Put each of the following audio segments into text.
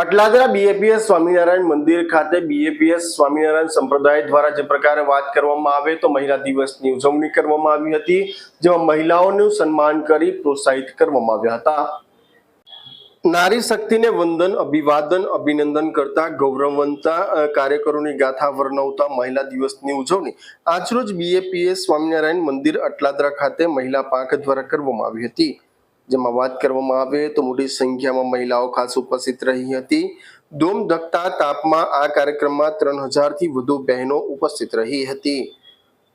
Atladara BAPS Swaminarayan મંદિર ખાતે BAPS Swaminarayan સંપ્રદાય દ્વારા જે પ્રકારે વાત કરવામાં આવે તો મહિલા દિવસની ઉજવણી કરવામાં આવી હતી, જેમાં મહિલાઓનું સન્માન કરી પ્રોત્સાહિત કરવામાં આવ્યા હતા. નારી શક્તિને વંદન, અભિવાદન, અભિનંદન કરતા ગૌરવવંતા કાર્યકરોની ગાથા વર્ણવતા મહિલા દિવસની ઉજવણી આજરોજ બીએપીએસ સ્વામિનારાયણ મંદિર અટલાદરા ખાતે મહિલા પાંખ દ્વારા કરવામાં આવી હતી. જેમાં વાત કરવામાં આવે તો મોટી સંખ્યામાં મહિલાઓ ખાસ ઉપસ્થિત રહી હતી. ધૂમ ધકતા તાપમાં આ કાર્યક્રમમાં ત્રણ હજારથી વધુ બહેનો ઉપસ્થિત રહી હતી.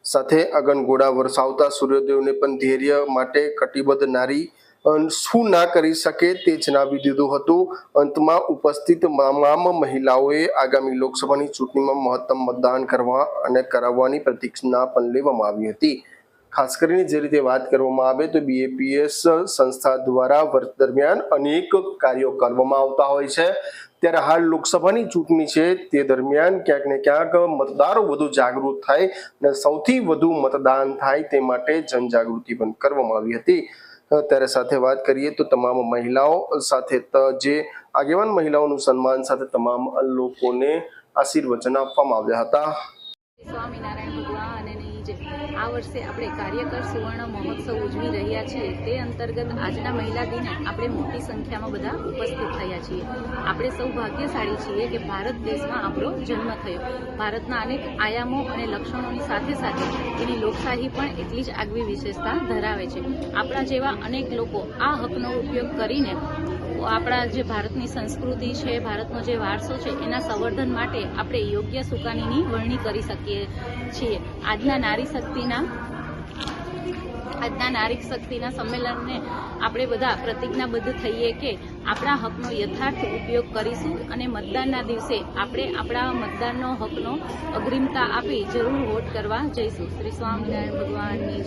સાથે અગનગોળા વરસાવતા સૂર્યદેવને પણ ધૈર્ય માટે કટિબદ્ધ નારી શું ના કરી શકે તે જણાવી દીધું હતું. અંતમાં ઉપસ્થિત તમામ મહિલાઓએ આગામી લોકસભાની ચૂંટણીમાં મહત્તમ મતદાન કરવા અને કરાવવાની પ્રતિજ્ઞા પણ લેવામાં આવી હતી. ખાસ કરીને જે રીતે વાત કરવામાં આવે તો બીએપીએસ સંસ્થા દ્વારા વર્ષ દરમિયાન અનેક કાર્યો કરવામાં આવતા હોય છે. ત્યારે હાલ લોકસભાની ચૂંટણી છે, તે દરમિયાન ક્યાંક ને ક્યાંક મતદારો વધુ જાગૃત થાય અને સૌથી વધુ મતદાન થાય તે માટે જનજાગૃતિ પણ કરવામાં આવી હતી. ત્યારે સાથે વાત કરીએ તો તમામ મહિલાઓ સાથે જે આગેવાન મહિલાઓનું સન્માન સાથે તમામ લોકોને આશીર્વચન આપવામાં આવ્યા હતા. સ્વામિનારાયણ જય આ વર્ષે આપણે કાર્યકર સુવર્ણ મહોત્સવ ઉજવી રહ્યા છીએ. તે અંતર્ગત આજના મહિલા દિને આપણે મોટી સંખ્યામાં બધા ઉપસ્થિત થયા છીએ. આપણે સૌ ભાગ્યશાળી છીએ કે ભારત દેશમાં આપણો જન્મ થયો. ભારતના અનેક આયામો અને લક્ષણોની સાથે સાથે તેની લોકશાહી પણ એટલી જ આગવી વિશેષતા ધરાવે છે. આપણા જેવા અનેક લોકો આ હકનો ઉપયોગ કરીને આપણા જે ભારતની સંસ્કૃતિ છે, ભારતનો જે વારસો છે, એના સંવર્ધન માટે આપણે યોગ્ય સુકાનીની વરણી કરી શકીએ છીએ. આજના નારી શક્તિના, આજના નારી શક્તિના સંમેલનને આપણે બધા પ્રતિજ્ઞાબદ્ધ થઈએ કે આપણા હકનો યથાર્થ ઉપયોગ કરીશું અને મતદાનના દિવસે આપણે આપણા મતદાનનો હકનો અગ્રિમતા આપી જરૂર વોટ કરવા જઈશું શ્રી સ્વામિનારાયણ ભગવાનની.